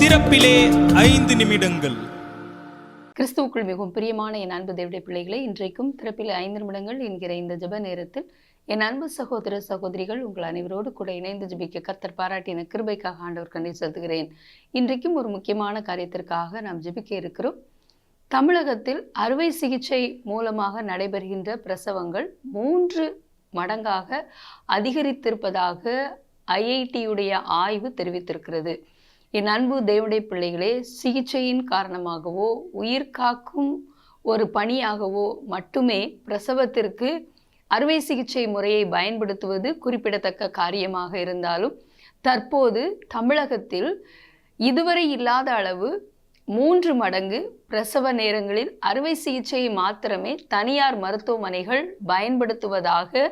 திறப்பிலே ஐந்து நிமிடங்கள். கிறிஸ்துவுக்குள் மிகவும் பிரியமான என் அன்பு தேவடைய பிள்ளைகளை இன்றைக்கும் திறப்பில் ஐந்து நிமிடங்கள் என்கிற இந்த ஜெப நேரத்தில் என் அன்பு சகோதர சகோதரிகள் உங்கள் அனைவரோடு கூட இணைந்து ஜபிக்க கர்த்தர் பாராட்டின கிருபைக்காக ஆண்டவர் கண்ணை செலுத்துகிறேன். இன்றைக்கும் ஒரு முக்கியமான காரியத்திற்காக நாம் ஜபிக்க இருக்கிறோம். தமிழகத்தில் அறுவை சிகிச்சை மூலமாக நடைபெறுகின்ற பிரசவங்கள் மூன்று மடங்காக அதிகரித்திருப்பதாக ஐஐடியுடைய ஆய்வு தெரிவித்திருக்கிறது. என் அன்பு தேவனுடைய பிள்ளைகளே சிகிச்சையின் காரணமாகவோ உயிர் காக்கும் ஒரு பணியாகவோ மட்டுமே பிரசவத்திற்கு அறுவை சிகிச்சை முறையை பயன்படுத்துவது குறிப்பிடத்தக்க காரியமாக இருந்தாலும் தற்போது தமிழகத்தில் இதுவரை இல்லாத அளவு மூன்று மடங்கு பிரசவ நேரங்களில் அறுவை சிகிச்சையை மாத்திரமே தனியார் மருத்துவமனைகள் பயன்படுத்துவதாக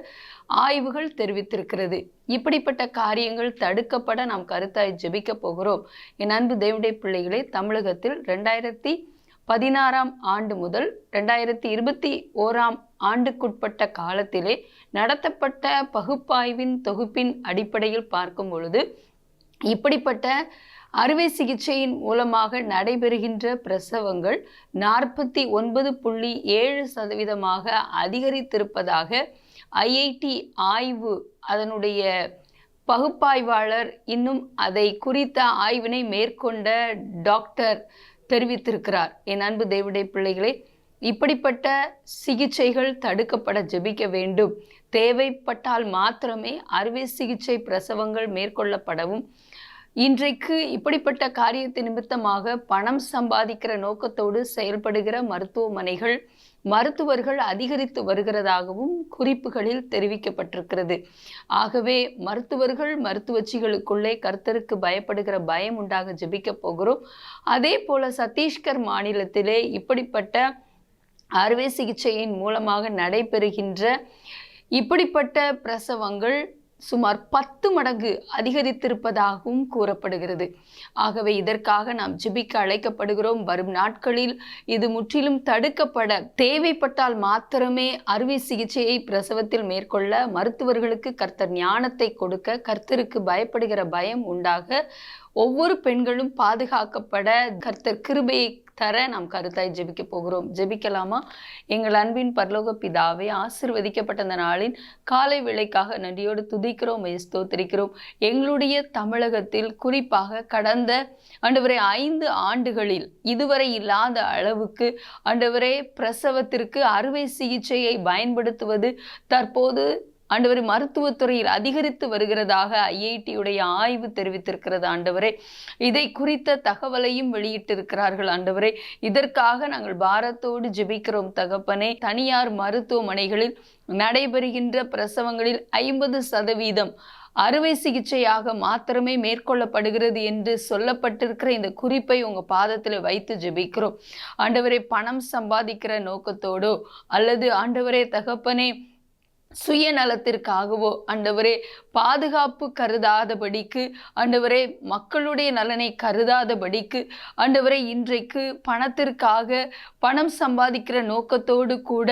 ஆய்வுகள் தெரிவித்திருக்கிறது. இப்படிப்பட்ட காரியங்கள் தடுக்கப்பட நாம் கருத்தாய் ஜெபிக்க போகிறோம். என் அன்பு தேவடைய பிள்ளைகளே தமிழகத்தில் ரெண்டாயிரத்தி பதினாறாம் ஆண்டு முதல் ரெண்டாயிரத்தி இருபத்தி ஓராம் ஆண்டுக்குட்பட்ட காலத்திலே நடத்தப்பட்ட பகுப்பாய்வின் தொகுப்பின் அடிப்படையில் பார்க்கும் பொழுது இப்படிப்பட்ட அறுவை சிகிச்சையின் மூலமாக நடைபெறுகின்ற பிரசவங்கள் நாற்பத்தி ஒன்பது புள்ளி ஏழு சதவீதமாக அதிகரித்திருப்பதாக ஐஐடி ஆய்வு அதனுடைய பகுப்பாய்வாளர் இன்னும் அதை குறித்த ஆய்வினை மேற்கொண்ட டாக்டர் தெரிவித்திருக்கிறார். என் அன்பு தேவடைய பிள்ளைகளே இப்படிப்பட்ட சிகிச்சைகள் தடுக்கப்பட ஜெபிக்க வேண்டும். தேவைப்பட்டால் மாத்திரமே அறுவை சிகிச்சை பிரசவங்கள் மேற்கொள்ளப்படவும் இன்றைக்கு இப்படிப்பட்ட காரியத்தை நிமித்தமாக பணம் சம்பாதிக்கிற நோக்கத்தோடு செயல்படுகிற மருத்துவமனைகள் மருத்துவர்கள் அதிகரித்து வருகிறதாகவும் குறிப்புகளில் தெரிவிக்கப்பட்டிருக்கிறது. ஆகவே மருத்துவர்கள் மருத்துவச்சிகளுக்குள்ளே கர்த்தருக்கு பயப்படுகிற பயம் உண்டாக ஜெபிக்க போகிறோம். அதே போல சத்தீஸ்கர் மாநிலத்திலே இப்படிப்பட்ட அறுவை சிகிச்சையின் மூலமாக நடைபெறுகின்ற இப்படிப்பட்ட பிரசவங்கள் சுமார் பத்து மடங்கு அதிகரித்திருப்பதாகவும் கூறப்படுகிறது. ஆகவே இதற்காக நாம் ஜிபிக்க அழைக்கப்படுகிறோம். வரும் நாட்களில் இது முற்றிலும் தடுக்கப்பட தேவைப்பட்டால் மாத்திரமே அறுவை சிகிச்சையை பிரசவத்தில் மேற்கொள்ள மருத்துவர்களுக்கு கர்த்தர் ஞானத்தை கொடுக்க கர்த்தருக்கு பயப்படுகிற பயம் உண்டாக ஒவ்வொரு பெண்களும் பாதுகாக்கப்பட கர்த்தர் கிருபையை தர நாம் கருத்தாய் ஜெபிக்க போகிறோம். ஜெபிக்கலாமா? எங்கள் அன்பின் பரலோக பிதாவை ஆசிர்வதிக்கப்பட்ட அந்த நாளின் காலை விலைக்காக நன்றியோடு துதிக்கிறோம் ஸ்தோத்திரிக்கிறோம். எங்களுடைய தமிழகத்தில் குறிப்பாக கடந்த ஆண்டவரே ஐந்து ஆண்டுகளில் இதுவரை இல்லாத அளவுக்கு ஆண்டவரே பிரசவத்திற்கு அறுவை சிகிச்சையை பயன்படுத்துவது தற்போது ஆண்டவரே மருத்துவத்துறையில் அதிகரித்து வருகிறதாக ஐஐடியுடைய ஆய்வு தெரிவித்திருக்கிறது ஆண்டவரே. இதை குறித்த தகவலையும் வெளியிட்டிருக்கிறார்கள் ஆண்டவரே. இதற்காக நாங்கள் பாரத்தோடு ஜெபிக்கிறோம் தகப்பனே. தனியார் மருத்துவமனைகளில் நடைபெறுகின்ற பிரசவங்களில் ஐம்பது சதவீதம் அறுவை சிகிச்சையாக மாத்திரமே மேற்கொள்ளப்படுகிறது என்று சொல்லப்பட்டிருக்கிற இந்த குறிப்பை உங்க பாதத்தில் வைத்து ஜெபிக்கிறோம். ஆண்டவரே பணம் சம்பாதிக்கிற நோக்கத்தோடோ அல்லது ஆண்டவரே தகப்பனே சுயநலத்திற்காகவோ ஆண்டவரே பாதுகாப்பு கருதாதபடிக்கு ஆண்டவரே மக்களுடைய நலனை கருதாதபடிக்கு ஆண்டவரே இன்றைக்கு பணத்திற்காக பணம் சம்பாதிக்கிற நோக்கத்தோடு கூட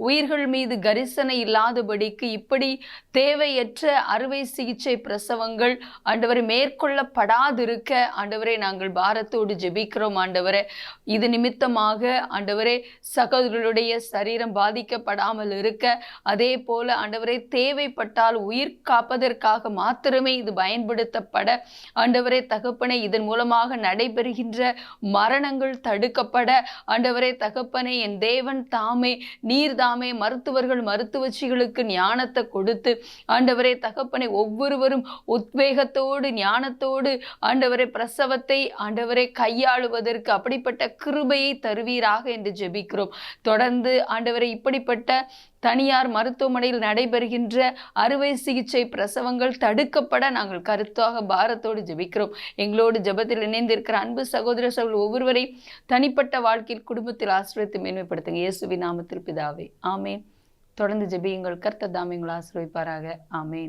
உயிர்கள் மீது கரிசனை இல்லாதபடிக்கு இப்படி தேவையற்ற அறுவை சிகிச்சை பிரசவங்கள் ஆண்டவரை மேற்கொள்ளப்படாதிருக்க ஆண்டவரை நாங்கள் பாரத்தோடு ஜெபிக்கிறோம் ஆண்டவரே. இது நிமித்தமாக ஆண்டவரே சகோதரர்களுடைய சரீரம் பாதிக்கப்படாமல் இருக்க அதே போல ஆண்டவரை தேவைப்பட்டால் உயிர் காப்பதற்காக மாத்திரமே இது பயன்படுத்தப்பட ஆண்டவரே தகப்பனை இதன் மூலமாக நடைபெறுகின்ற மரணங்கள் தடுக்கப்பட ஆண்டவரே தகப்பனை என் தேவன் தாமே நீர் தாமே மருத்துவர்கள் மருத்துவச்சிகளுக்கு ஞானத்தை கொடுத்து ஆண்டவரே தகப்பனை ஒவ்வொருவரும் உத்வேகத்தோடு ஞானத்தோடு ஆண்டவரை பிரசவத்தை ஆண்டவரை கையாளுவதற்கு அப்படிப்பட்ட கிருபையை தருவீராக என்று ஜெபிக்கிறோம். தொடர்ந்து ஆண்டவரை இப்படிப்பட்ட தனியார் மருத்துவமனையில் நடைபெறுகின்ற அறுவை சிகிச்சை பிரசவங்கள் தடுக்கப்பட நாங்கள் கருத்தாக பாரத்தோடு ஜெபிக்கிறோம். எங்களோடு ஜெபத்தில் இணைந்திருக்கிற அன்பு சகோதர சகோதரர் ஒவ்வொருவரையும் தனிப்பட்ட வாழ்க்கையில் குடும்பத்தில் ஆசிரியத்தை மேன்மைப்படுத்துங்க. இயேசுவி நாமத்தில் பிதாவே. ஆமேன். தொடர்ந்து ஜெபியுங்கள். கர்த்த தாமியங்கள் ஆசிரியப்பாராக ஆமேன்.